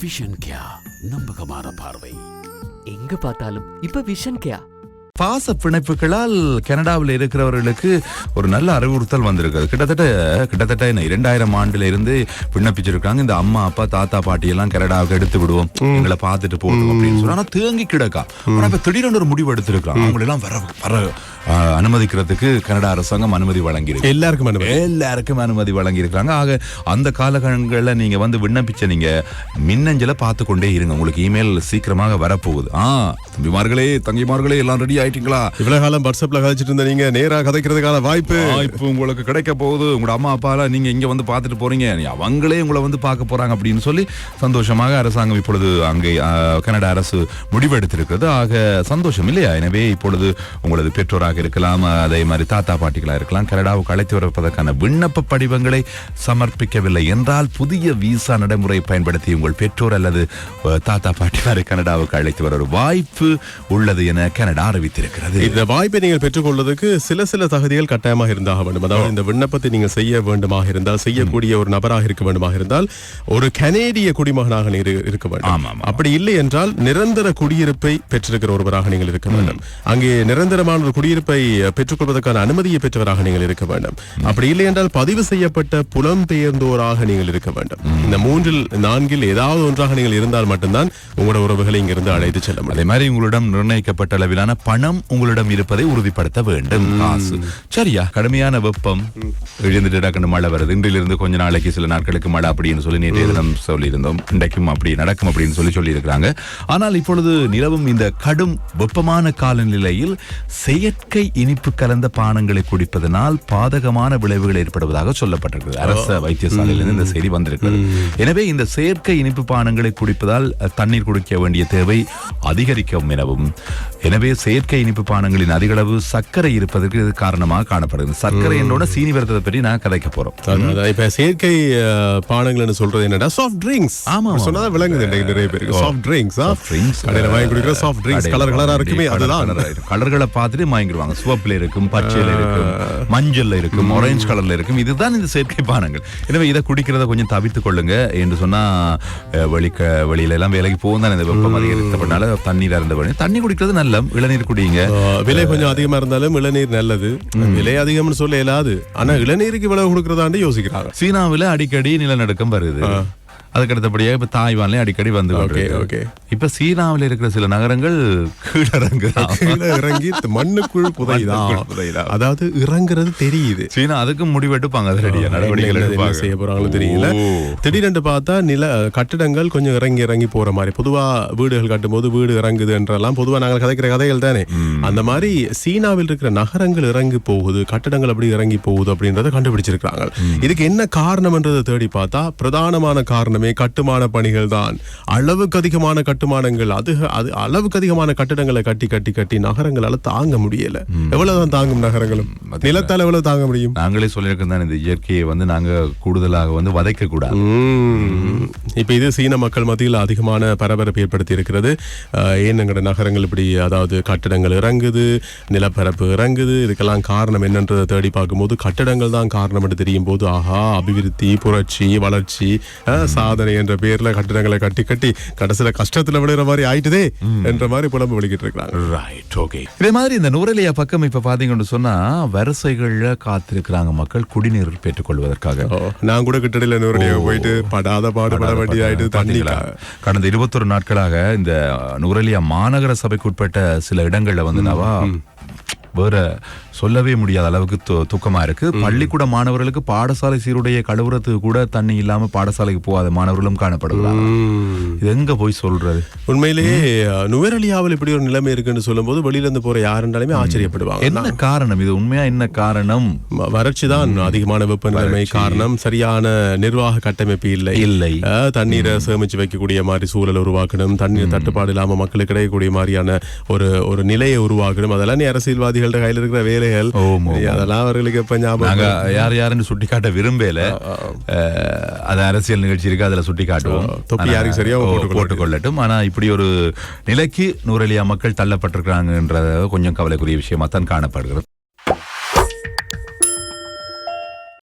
Vision கியா நம்பகமான பார்வை. எங்க பார்த்தாலும் இப்ப விஷன் கேயா பாச பிணைப்புகளால் கனடாவில் இருக்கிறவர்களுக்கு ஒரு நல்ல அறிவுறுத்தல் வந்திருக்குது கிட்டத்தட்ட கிட்டத்தட்ட என்ன இரண்டாயிரம் ஆண்டுல இருந்து விண்ணப்பிச்சிருக்காங்க. இந்த அம்மா அப்பா தாத்தா பாட்டி எல்லாம் கனடாவுக்கு எடுத்து விடுவோம். எங்களை பார்த்துட்டு போகணும் அப்படின்னு சொல்லி ஆனா தேங்கி கிடக்கா. ஆனா இப்ப திடீரென்று ஒரு முடிவு எடுத்திருக்காங்க அவங்க எல்லாம் வர வர அனுமதிக்கிறதுக்கு கனடா அரசாங்கம் அனுமதி வழங்கியிருக்கு. எல்லாருக்கும் அனுமதி. எல்லாருக்கும் அனுமதி வழங்கியிருக்காங்க. ஆக அந்த காலகட்டங்களில் நீங்க வந்து விண்ணப்பிச்ச நீங்க மின்னஞ்சலை பார்த்து கொண்டே இருங்க. உங்களுக்கு இமெயில் சீக்கிரமாக வரப்போகுது. ஆ தம்பிமார்களே தங்கிமார்களே எல்லாம் ரெடி ஆயிட்டீங்களா? இவ்வளவு காலம் வாட்ஸ்அப்ல கதைச்சிட்டு இருந்த நீங்க நேரா கதைக்கிறதுக்கான வாய்ப்பு. இப்போ உங்களுக்கு கிடைக்க போகுது. உங்களோட அம்மா அப்பாலாம் நீங்க இங்க வந்து பார்த்துட்டு போறீங்க. நீ அவங்களே உங்களை வந்து பார்க்க போறாங்க அப்படின்னு சொல்லி சந்தோஷமாக அரசாங்கம் இப்பொழுது அங்கே கனடா அரசு முடிவெடுத்திருக்கிறது. ஆக சந்தோஷம் இல்லையா? எனவே இப்பொழுது உங்களது பெற்றோராக இருக்கலாம் அதே மாதிரி தாத்தா பாட்டிகளா இருக்கலாம். கனடாவுக்கு அழைத்து வரப்பதற்கான விண்ணப்ப படிவங்களை சமர்ப்பிக்கவில்லை என்றால் புதிய விசா நடைமுறை பயன்படுத்தி உங்கள் பெற்றோர் அல்லது தாத்தா பாட்டிமாரை கனடாவுக்கு அழைத்து வர ஒரு வாய்ப்பு உள்ளது என கனடா அறிவித்திருக்கிறது. இந்த வாய்ப்பை நீங்கள் பெற்றுக்கொள்வதற்கு சில சில தகுதிகள் கட்டாயமாக இருந்தாக வேண்டும். அதாவது இந்த விண்ணப்பத்தை நீங்கள் செய்ய வேண்டுமாக இருந்தால் செய்யக்கூடிய ஒரு நபராக இருக்க வேண்டுமாக இருந்தால் ஒரு கனேடிய குடிமகனாக இருக்க வேண்டும். அப்படி இல்லை என்றால் நிரந்தர குடியிருப்பை பெற்றிருக்கிற ஒருவராக நீங்கள் இருக்க வேண்டும். அங்கே நிரந்தரமான ஒரு குடியிருப்பை பெற்றுக்கொள்வதற்கான அனுமதியை பெற்றவராக நீங்கள் இருக்க வேண்டும். அப்படி இல்லை என்றால் பதிவு செய்யப்பட்ட புலம்பெயர்ந்தோராக நீங்கள் இருக்க வேண்டும். இந்த மூன்றில் நான்கில் ஏதாவது ஒன்றாக நீங்கள் இருந்தால் மட்டும்தான் உங்களோட உறவுகளை இங்கிருந்து அழைத்து செல்ல முடியும். அதே மாதிரி உங்களிடம் நிர்ணயிக்கப்பட்ட அளவிலான பணம் உங்களிடம் இருப்பதை உறுதிப்படுத்த வேண்டும். சரியா? கடுமையான வெப்பம். எழுந்துட்டு டக்குனு மழை வருது. இன்றிலிருந்து கொஞ்ச நாளைக்கு சில நாட்களுக்கு மழை அப்படின்னு சொல்லி நேற்றைய தினம் சொல்லியிருந்தோம். இன்றைக்கும் அப்படி நடக்கும் அப்படின்னு சொல்லி சொல்லியிருக்கிறாங்க. ஆனால் இப்பொழுது நிலவும் இந்த கடும் வெப்பமான காலநிலையில் செயற்கை இனிப்பு கலந்த பானங்களை குடிப்பதனால் பாதகமான விளைவுகள் ஏற்படுவதாக சொல்லப்பட்டிருக்கிறது. அரச வைத்தியசாலையிலிருந்து இந்த செய்தி வந்திருக்கிறது. எனவே இந்த செயற்கை இனிப்பு பானங்களை குடிப்பதால் தண்ணீர் குடிக்க வேண்டிய தேவை அதிகரிக்கும் எனவும் எனவே செயற்கை இனிப்பு பானங்களின் அதிக அளவு சர்க்கரை இருப்பதற்கு இது காரணமாக காணப்படுகிறது. சர்க்கரை என்னோட சீனி விரதத்தை பற்றி நான் கதைக்க போறோம். இப்ப செயற்கை அஹ், பானங்கள்னு சொல்றது என்னடா சாஃப்ட் ட்ரிங்க்ஸ் ஆமா, ஆமா. சொன்னதா விளங்குது நிறைய பேருக்கு. சாஃப்ட் ட்ரிங்க்ஸ் drinks, கடையில வாங்கி குடிக்கிற சாஃப்ட் ட்ரிங்க்ஸ் கலர் கலரா வாங்கி இருக்குமே அதுதான். கலர்களை பார்த்துட்டு வாங்கிடுவாங்க சிவப்புல இருக்கும் பச்சையில இருக்கும் மஞ்சள்ல இருக்கும் ஆரஞ்சு கலர்ல இருக்கும். இதுதான் இந்த செயற்கை பானங்கள். எனவே இதை குடிக்கிறத கொஞ்சம் தவிர்த்து கொள்ளுங்க என்று சொன்னா வெளிக்க வெளியில எல்லாம் வேலைக்கு போகும் தான் இந்த வெப்பம் அதிகரித்தப்பனால தண்ணீர் அருந்த வேணும். தண்ணி குடிக்கிறது நல்ல இளநீர் குடிங்க. விலை கொஞ்சம் அதிகமா இருந்தாலும் இளநீர் நல்லது. விலை அதிகம்னு சொல்ல இயலாது. ஆனா இளநீருக்கு இவ்வளவு கொடுக்கறதாண்டு யோசிக்கிறாங்க. சீனாவுல அடிக்கடி நிலநடுக்கம் வருது. அதுக்கு அடுத்தபடியாக இப்ப தாய்வான்ல அடிக்கடி வந்து ஓகே. ஓகே இப்ப சீனாவில் இருக்கிற சில நகரங்கள் கீழறங்கு. கீழே இறங்கி மண்ணுக்குள் புதையுதான் மண்ணுக்குள் புதையுதான். அதாவது இறங்குறது தெரியுது. சீனா அதுக்கும் முடிவெடுப்பாங்க அதிரடியா நடவடிக்கைகள் என்ன- என்ன எடுப்பாங்க. செய்ய போறாங்களோ தெரியல. திடீரென்று பார்த்தா நில கட்டிடங்கள் கொஞ்சம் இறங்கி இறங்கி போற மாதிரி. பொதுவா வீடுகள் கட்டும்போது வீடு இறங்குது என்றெல்லாம் பொதுவா நாங்கள் கதைக்கிற கதைகள் தானே. அந்த மாதிரி சீனாவில் இருக்கிற நகரங்கள் இறங்கி போகுது கட்டிடங்கள் அப்படி இறங்கி போகுது அப்படின்றத கண்டுபிடிச்சிருக்காங்க இதுக்கு என்ன காரணம்ன்றதை தேடி பார்த்தா பிரதானமான காரணமே கட்டுமான பணிகள் தான் அளவுக்கு அதிகமான கட்டுமானங்கள் அது அது அளவுக்கு அதிகமான கட்டிடங்களை கட்டி கட்டி கட்டி நகரங்களால தாங்க முடியல. எவ்வளவுதான் தாங்கும் நகரங்களும்? நிலத்தால் எவ்வளவு தாங்க முடியும்? நாங்களே சொல்லியிருக்கோம் தான் இந்த இயற்கையை வந்து நாங்க கூடுதலாக வந்து வதைக்க கூடாது. இப்ப இது சீன மக்கள் மத்தியில் அதிகமான பரபரப்பு ஏற்படுத்தி இருக்கிறது. ஏன் நகரங்கள் இப்படி அதாவது கட்டடங்கள் இறங்குது நிலப்பரப்பு இறங்குது இதுக்கெல்லாம் காரணம் என்னன்றதை தேடி பார்க்கும்போது கட்டடங்கள் தான் காரணம் என்று தெரியும் போது ஆஹா அபிவிருத்தி புரட்சி வளர்ச்சி சாதனை என்ற பேர்ல கட்டடங்களை கட்டி கட்டி கடைசியில கஷ்டத்துல விழுகிற மாதிரி ஆயிட்டுதே என்ற மாதிரி புலம்பு வெளிக்கிட்டு இருக்கிறாங்க ரைட் ஓகே இதே மாதிரி இந்த நூரலியா பக்கம் இப்ப பாத்தீங்கன்னு சொன்னா வரிசைகள்ல காத்திருக்கிறாங்க மக்கள் குடிநீர் பெற்றுக்கொள்வதற்காக. நான் கூட கிட்டடியில நூறு போயிட்டு படாத பாடுபட வேண்டி ஆயிட்டு? தண்ணிக்கா கடந்த இருபத்தொரு நாட்களாக இந்த நுரலியா மாநகர சபைக்கு உட்பட்ட சில இடங்கள்ல வந்து நவா வேற சொல்லவே முடியாத அளவுக்கு துக்கமா இருக்கு. பள்ளிக்கூட மாணவர்களுக்கு பாடசாலை சீருடைய கழுவுறதுக்கு கூட தண்ணி இல்லாம பாடசாலைக்கு போகாத மாணவர்களும் காணப்படுகிறாங்க. இது எங்க போய் சொல்றது? உண்மையிலேயே நுவரலியாவில் இப்படி ஒரு நிலைமை இருக்குன்னு சொல்லும்போது வெளியில இருந்து போற யாருன்னாலுமே ஆச்சரியப்படுவாங்க. என்ன காரணம்? இது உண்மையா என்ன காரணம்? வறட்சி தான் அதிகமான வெப்பநிலைமை காரணம். சரியான நிர்வாக கட்டமைப்பு இல்லை. இல்லை. தண்ணீரை சேமிச்சு வைக்கக்கூடிய மாதிரி சூழல் உருவாக்கணும். தண்ணீர் தட்டுப்பாடு இல்லாம மக்களுக்கு கிடைக்கக்கூடிய மாதிரியான ஒரு ஒரு நிலையை உருவாக்கணும். அதெல்லாம் நீ அரசியல்வாதிகள்ட்ட கையில இருக்கிற வேலைகள் ஓம். அதெல்லாம் அவர்களுக்கு நாங்க ஞாபகம் யார் யாருன்னு சுட்டி காட்ட விரும்பல அது அரசியல் நிகழ்ச்சி இருக்கு அதுல சுட்டி காட்டுவோம் தொப்பி யாருக்கு சரியோ. போட்டுக்கொள்ளட்டும். ஆனா இப்படி ஒரு நிலைக்கு நூறலியா மக்கள் தள்ளப்பட்டிருக்கிறாங்கன்றத கொஞ்சம் கவலைக்குரிய விஷயமா தான் காணப்படுகிறது.